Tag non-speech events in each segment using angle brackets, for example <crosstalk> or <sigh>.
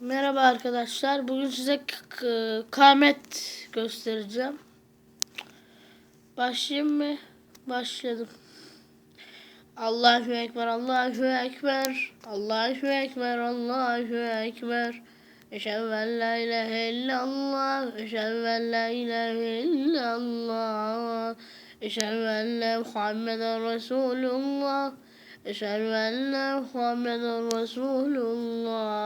Merhaba arkadaşlar. Bugün size kamet göstereceğim. Başlayayım mı? Başladım. Allahu Ekber, Allahu Ekber, Allahu Ekber, Allahu Ekber. Eşhedü en la ilahe illallah, eşhedü en la ilahe illallah. Eşhedü enne Muhammeden Resulullah. Eşhedü enne Muhammeden Resulullah.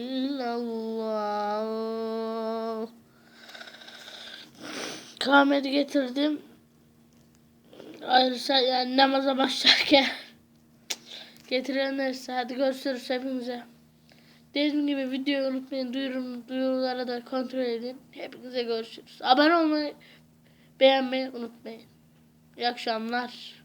illallah. Kameti getirdim. Ayrıca yani namaza başlarken <laughs> getirenlerse hadi görüşürüz hepinize. Dediğim gibi videoyu unutmayın. Duyurum, duyurulara da kontrol edin. Hepinize görüşürüz. Abone olmayı, beğenmeyi unutmayın. İyi akşamlar.